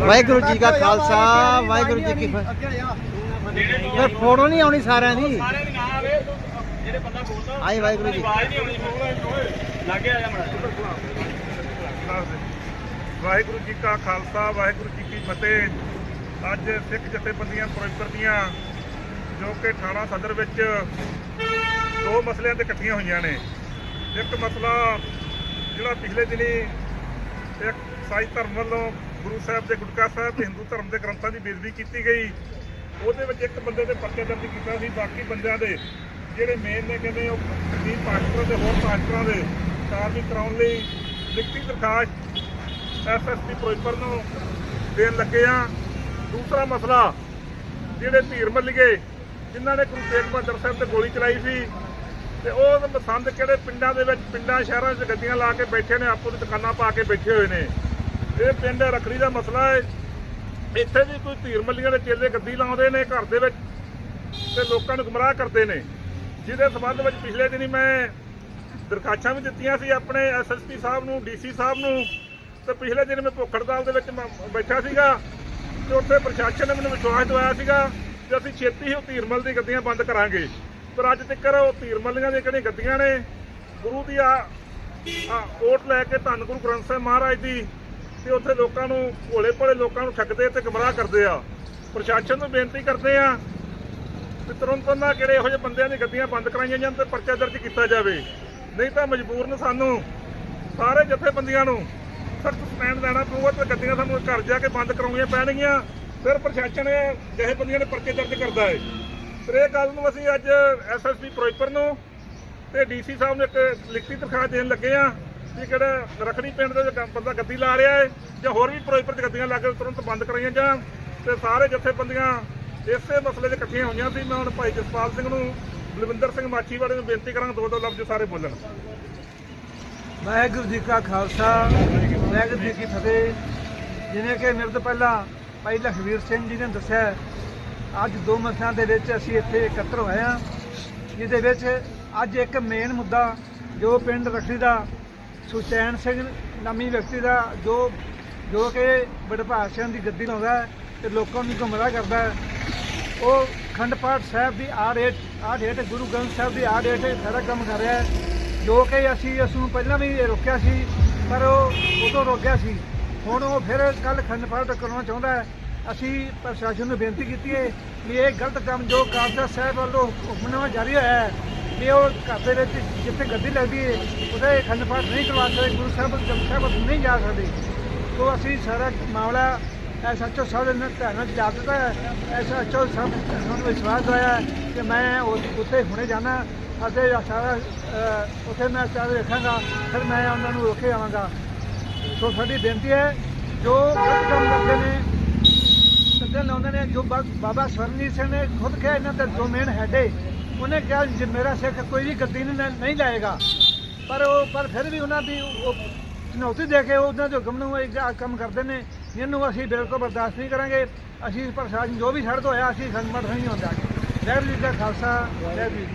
ਵਾਹਿਗੁਰੂ ਜੀ ਕਾ ਖਾਲਸਾ ਵਾਹਿਗੁਰੂ ਜੀ ਕੀ ਫਤਿਹ। ਫਿਰ ਫੋਟੋ ਨਹੀਂ ਆਉਣੀ ਸਾਰਿਆਂ ਦੀ। ਸਾਰਿਆਂ ਦੀ ਨਾ ਆਵੇ ਜਿਹੜੇ ਬੰਦਾ ਬੋਲਦਾ ਆਈ ਵਾਹਿਗੁਰੂ ਜੀ। ਆਵਾਜ਼ ਨਹੀਂ ਆਉਣੀ ਲੱਗੇ ਆ ਜਾ ਮੜਾ ਵਾਹਿਗੁਰੂ ਜੀ ਕਾ ਖਾਲਸਾ ਵਾਹਿਗੁਰੂ ਜੀ ਕੀ ਫਤਿਹ। ਅੱਜ ਸਿੱਖ ਜਥੇਬੰਦੀਆਂ ਫਿਰੋਜ਼ਪੁਰ ਦੀਆਂ ਜੋ ਕਿ ਥਾਣਾ ਸਦਰ ਵਿੱਚ ਦੋ ਮਸਲਿਆਂ ਤੇ ਇਕੱਠੀਆਂ ਹੋਈਆਂ ਨੇ। ਇੱਕ ਮਸਲਾ ਜਿਹੜਾ ਪਿਛਲੇ ਦਿਨੀ ਇੱਕ ਧਰਮ ਵੱਲੋਂ ਗੁਰੂ ਸਾਹਿਬ ਦੇ ਗੁਟਕਾ ਸਾਹਿਬ ਤੇ ਹਿੰਦੂ ਧਰਮ ਦੇ ਗ੍ਰੰਥਾਂ ਦੀ ਬੇਇੱਜ਼ਤੀ ਕੀਤੀ ਗਈ। ਉਹਦੇ ਵਿੱਚ ਇੱਕ ਬੰਦੇ ਦੇ ਪਰਚਾ ਦਰਜ ਕੀਤਾ ਸੀ, ਬਾਕੀ ਬੰਦਿਆਂ ਦੇ। ਜਿਹੜੇ ਮੇਨ ਨੇ ਕਹਿੰਦੇ ਉਹ ਕਦੀਮ ਪਾਸਟਰਾਂ ਦੇ, ਹੋਰ ਪਾਸਟਰਾਂ ਦੇ ਕਾਰਵਾਈ ਕਰਾਉਣ ਲਈ ਲਿਖਤੀ ਦਰਖਾਸਤ ਐਸਐਸਪੀ ਫਿਰੋਜ਼ਪੁਰ ਨੂੰ ਦੇਣ ਲੱਗੇ ਆ। ਦੂਸਰਾ ਮਸਲਾ, ਜਿਹੜੇ ਧੀਰ ਮੱਲੀਏ, ਜਿਨ੍ਹਾਂ ਨੇ ਗੁਰੂ ਤੇਗ ਬਹਾਦਰ ਸਾਹਿਬ ਤੇ ਗੋਲੀ ਚਲਾਈ ਸੀ, ਤੇ ਉਹ ਪਸੰਦ ਕਿਹੜੇ ਪਿੰਡਾਂ ਦੇ ਵਿੱਚ, ਪਿੰਡਾਂ, ਸ਼ਹਿਰਾਂ 'ਚ ਗੱਡੀਆਂ ਲਾ ਕੇ ਬੈਠੇ ਨੇ ਆਪੋ ਦੀ ਦੁਕਾਨਾਂ ਪਾ ਕੇ ਬੈਠੇ ਹੋਏ ਨੇ। ਇਹ ਪਿੰਡ ਰਖੜੀ ਦਾ ਮਸਲਾ ਹੈ। ਇੱਥੇ ਵੀ ਕੋਈ ਧੀਰ ਮੱਲੀਆਂ ਦੇ ਚੇਲੇ ਗੱਦੀ ਲਾਉਂਦੇ ਨੇ ਘਰ ਦੇ ਵਿੱਚ ਤੇ ਲੋਕਾਂ ਨੂੰ ਗੁੰਮਰਾਹ ਕਰਦੇ ਨੇ। ਜਿਹਦੇ ਸਬੰਧ ਵਿੱਚ ਪਿਛਲੇ ਦਿਨੀ ਮੈਂ ਦਰਖਾਸਤਾਂ ਵੀ ਦਿੱਤੀਆਂ ਸੀ ਆਪਣੇ ਐਸਐਸਪੀ ਸਾਹਿਬ ਨੂੰ ਡੀਸੀ ਸਾਹਿਬ ਨੂੰ। ਤੇ ਪਿਛਲੇ ਦਿਨ ਮੈਂ ਭੁੱਖ ਦੇ ਵਿੱਚ ਬੈਠਾ ਸੀਗਾ ਤੇ ਉੱਥੇ ਪ੍ਰਸ਼ਾਸਨ ਨੇ ਮੈਨੂੰ ਵਿਸ਼ਵਾਸ ਦਿਵਾਇਆ ਸੀਗਾ ਕਿ ਅਸੀਂ ਛੇਤੀ ਹੀ ਉਹ ਧੀਰਮਲ ਦੀ ਗੱਡੀਆਂ ਬੰਦ ਕਰਾਂਗੇ। ਪਰ ਅੱਜ ਤੱਕ ਉਹ ਧੀਰਮਲੀਆਂ ਦੀਆਂ ਜਿਹੜੀਆਂ ਗੱਡੀਆਂ ਨੇ? ਗੁਰੂ ਦੀ ਆ ਓਟ ਲੈ ਕੇ ਧੰਨ ਗੁਰੂ ਗ੍ਰੰਥ ਸਾਹਿਬ ਮਹਾਰਾਜ ਦੀ ਤੇ ਉੱਥੇ ਲੋਕਾਂ ਨੂੰ, ਭੋਲੇ ਭੋਲੇ ਲੋਕਾਂ ਨੂੰ ਠੱਗਦੇ ਤੇ ਗੁੰਮਰਾਹ ਕਰਦੇ ਆ। ਪ੍ਰਸ਼ਾਸਨ ਨੂੰ ਬੇਨਤੀ ਕਰਦੇ ਆ ਤੇ ਤੁਰੰਤ ਉਹਨਾਂ ਕਿਹੜੇ ਇਹੋ ਜਿਹੇ ਬੰਦਿਆਂ ਦੀ ਗੱਡੀਆਂ ਬੰਦ ਕਰਾਈਆਂ ਜਾਣ ਤੇ ਪਰਚਾ ਦਰਜ ਕੀਤਾ ਜਾਵੇ। ਨਹੀਂ ਤਾਂ ਮਜਬੂਰਨ ਸਾਨੂੰ ਸਾਰੇ ਜਥੇਬੰਦੀਆਂ ਨੂੰ ਸਖਤ ਸਟੈਂਡ ਲੈਣਾ ਪਊਗਾ ਤੇ ਗੱਡੀਆਂ ਸਾਨੂੰ ਘਰ ਜਾ ਕੇ ਬੰਦ ਕਰਾਉਣੀਆਂ ਪੈਣਗੀਆਂ। ਫਿਰ ਪ੍ਰਸ਼ਾਸਨ ਜਥੇਬੰਦੀਆਂ ਨੇ ਪਰਚੇ ਦਰਜ ਕਰਦਾ ਹੈ। ਫਿਰ ਇਹ ਗੱਲ ਨੂੰ ਅਸੀਂ ਅੱਜ ਐਸਐਸਪੀ ਫਿਰੋਜ਼ਪੁਰ ਨੂੰ ਤੇ ਡੀਸੀ ਸਾਹਿਬ ਨੂੰ ਇੱਕ ਲਿਖਤੀ ਦਰਖਾਸਤ ਦੇਣ ਲੱਗੇ ਆ। ਕਿ ਕਿਹੜਾ ਰਖੜੀ ਪਿੰਡ ਦੇ ਵਿੱਚ ਬੰਦਾ ਗੱਦੀ ਲਾ ਰਿਹਾ ਹੈ ਜਾਂ ਹੋਰ ਵੀ ਫਿਰੋਜ਼ਪੁਰ ਗੱਦੀਆਂ ਲਾ ਕੇ ਤੁਰੰਤ ਬੰਦ ਕਰਾਈਆਂ ਜਾਣ, ਤੇ ਸਾਰੇ ਜਥੇਬੰਦੀਆਂ ਇਸੇ ਮਸਲੇ 'ਚ ਇਕੱਠੀਆਂ ਹੋਈਆਂ ਸੀ। ਮੈਂ ਹੁਣ ਭਾਈ ਜਸਪਾਲ ਸਿੰਘ ਨੂੰ, ਬਲਵਿੰਦਰ ਸਿੰਘ ਮਾਚੀਵਾੜੇ ਨੂੰ ਬੇਨਤੀ ਕਰਾਂਗਾ, ਦੋ ਦੋ ਲਫ਼ਜ਼ ਸਾਰੇ ਬੋਲਣ। ਵਾਹਿਗੁਰੂ ਜੀ ਕਾ ਖਾਲਸਾ, ਵਾਹਿਗੁਰੂ ਜੀ ਕੀ ਫਤਿਹ। ਜਿਵੇਂ ਕਿ ਮੇਰੇ ਤੋਂ ਪਹਿਲਾਂ ਭਾਈ ਲਖਵੀਰ ਸਿੰਘ ਜੀ ਨੇ ਦੱਸਿਆ, ਅੱਜ ਦੋ ਮਸਲਿਆਂ ਦੇ ਵਿੱਚ ਅਸੀਂ ਇੱਥੇ ਇਕੱਤਰ ਹੋਏ ਹਾਂ। ਜਿਹਦੇ ਵਿੱਚ ਅੱਜ ਇੱਕ ਮੇਨ ਮੁੱਦਾ ਜੋ ਪਿੰਡ ਰਖੜੀ ਦਾ ਸੁਚੈਨ ਸਿੰਘ ਨਾਮੀ ਵਿਅਕਤੀ ਦਾ ਜੋ ਜੋ ਕਿ ਵਡਭਾਗ ਸਿੰਘ ਦੀ ਗੱਦੀ ਲਾਉਂਦਾ ਹੈ ਤੇ ਲੋਕਾਂ ਨੂੰ ਗੁੰਮਰਾਹ ਕਰਦਾ ਉਹ ਖੰਡ ਪਾਠ ਸਾਹਿਬ ਦੀ ਆੜ ਹੇਠ ਆੜ ਹੇਠ ਗੁਰੂ ਗ੍ਰੰਥ ਸਾਹਿਬ ਦੀ ਆੜ ਹੇਠ ਸਾਰਾ ਕੰਮ ਕਰ ਰਿਹਾ ਜੋ ਕਿ ਅਸੀਂ ਉਸ ਨੂੰ ਪਹਿਲਾਂ ਵੀ ਰੋਕਿਆ ਸੀ, ਪਰ ਉਹ ਉਦੋਂ ਰੋਕਿਆ ਸੀ। ਹੁਣ ਉਹ ਫਿਰ ਕੱਲ ਖੰਡ ਪਾਠ ਕਰਾਉਣਾ ਚਾਹੁੰਦਾ ਅਸੀਂ ਪ੍ਰਸ਼ਾਸਨ ਨੂੰ ਬੇਨਤੀ ਕੀਤੀ ਹੈ ਕਿ ਇਹ ਗਲਤ ਕੰਮ ਜੋ ਕਾਲਸਾ ਸਾਹਿਬ ਵੱਲੋਂ ਹੁਕਮਨਾਮਾ ਜਾਰੀ ਹੋਇਆ ਹੈ ਕਿ ਉਹ ਘਰ ਦੇ ਵਿੱਚ ਜਿੱਥੇ ਗੱਦੀ ਲੱਗਦੀ ਹੈ ਉਹਦੇ ਖੰਡ ਪਾਠ ਨਹੀਂ ਕਰਵਾ ਸਕਦੇ, ਗੁਰੂ ਸਾਹਿਬ ਜਮ ਸਾਹਿਬ ਨਹੀਂ ਜਾ ਸਕਦੇ। ਤੋਂ ਅਸੀਂ ਸਾਰਾ ਮਾਮਲਾ ਐਸਐਚਓ ਸਾਹਿਬ ਨੇ ਧਿਆਨ ਨਾਲ ਜਾ ਦਿੱਤਾ ਹੈ। ਐਸਐਚਓ ਸਾਹਿਬ ਨੂੰ ਵਿਸ਼ਵਾਸ ਦਵਾਇਆ ਕਿ ਮੈਂ ਉਹ- ਉੱਥੇ ਹੁਣੇ ਜਾਣਾ, ਅਤੇ ਸਾਰਾ ਉੱਥੇ ਮੈਂ ਚਾਹ ਵੇਖਾਂਗਾ ਫਿਰ ਮੈਂ ਉਹਨਾਂ ਨੂੰ ਰੋਕੇ ਆਵਾਂਗਾ। ਸੋ ਸਾਡੀ ਬੇਨਤੀ ਹੈ, ਜੋ ਗਲਤ ਕੰਮ ਕਰਦੇ ਨੇ, ਸੱਜਣ ਲਾਉਂਦੇ ਨੇ, ਜੋ ਬਾ- ਬਾਬਾ ਸਵਰਨਜੀਤ ਸਿੰਘ ਨੇ ਖੁਦ ਕਿਹਾ, ਇਹਨਾਂ ਤੇ ਜੋ ਮੇਨ ਹੈਡੇ ਉਹਨੇ ਕਿਹਾ ਜੇ ਮੇਰਾ ਸਿੱਖ ਕੋਈ ਵੀ ਗੱਦੀ ਨਹੀਂ ਨਹੀਂ ਲਾਏਗਾ, ਪਰ ਉਹ ਪਰ ਫਿਰ ਵੀ ਉਹਨਾਂ ਦੀ ਉਹ ਚੁਣੌਤੀ ਦੇ ਕੇ ਉਹਨਾਂ ਦੇ ਹੁਕਮ ਨੂੰ ਇਹ ਕੰਮ ਕਰਦੇ ਨੇ। ਜਿਹਨੂੰ ਅਸੀਂ ਬਿਲਕੁਲ ਬਰਦਾਸ਼ਤ ਨਹੀਂ ਕਰਾਂਗੇ। ਅਸੀਂ ਪ੍ਰਸ਼ਾਸਨ ਜੋ ਵੀ ਸਾਡੇ ਤੋਂ ਹੋਇਆ ਅਸੀਂ ਸੰਗਠਨ ਨਹੀਂ ਹੁੰਦਾ ਵਾਹਿਗੁਰੂ ਜੀ ਦਾ ਖਾਲਸਾ ਜੈ ਜੀ